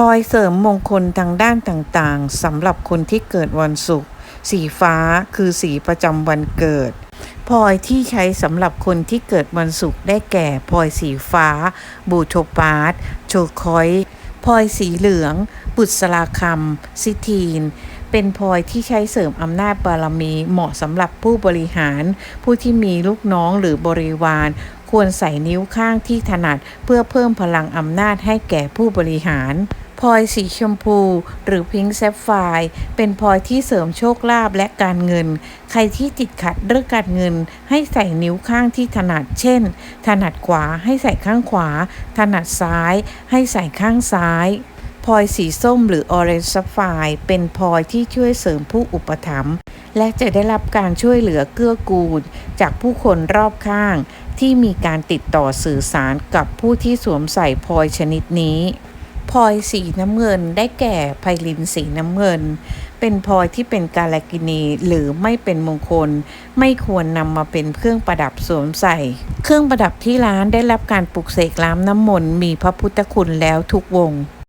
ลอยเสริมมงคลทางด้านต่างๆสำหรับคนที่เกิดวันศุกร์สีฟ้าคือสีประจำวันเกิดพลอยที่ใช้สำหรับคนที่เกิดวันศุกร์ได้แก่พลอยสีฟ้า บูโทปาร์ตโชคอยพลอยสีเหลือง บุษราคำซิทีน เป็นพลอยที่ใช้เสริมอำนาจบารมีเหมาะสำหรับผู้บริหาร ผู้ที่มีลูกน้องหรือบริวาร ควรใส่นิ้วข้างที่ถนัด เพื่อเพิ่มพลังอำนาจให้แก่ผู้บริหาร พลอยสีชมพู หรือพิงค์แซฟไฟร์เป็นพลอยที่เสริมโชคลาภและการเงิน ใครที่ติดขัดเรื่องการเงิน ให้ใส่นิ้วข้างที่ถนัด เช่น ถนัดขวาให้ใส่ข้างขวา ถนัดซ้าย ให้ใส่ข้างซ้ายพลอยสีส้มหรือออเรนจ์ซัฟไฟร์เป็นพลอยที่ช่วยเสริมผู้อุปถัมภ์และจะได้รับการช่วยเหลือเกื้อกูล จากผู้คนรอบข้าง ที่มีการติดต่อสื่อสารกับผู้ที่สวมใส่พลอยชนิดนี้ พลอยสีน้ำเงินได้แก่ไพลินสีน้ำเงิน เป็นพลอยที่เป็นกาลกินีหรือไม่เป็นมงคล ไม่ควรนำมาเป็นเครื่องประดับสวมใส่ เครื่องประดับที่ร้านได้รับการปลุกเสกล้ำน้ำมนต์มีพระพุทธคุณแล้วทุกวง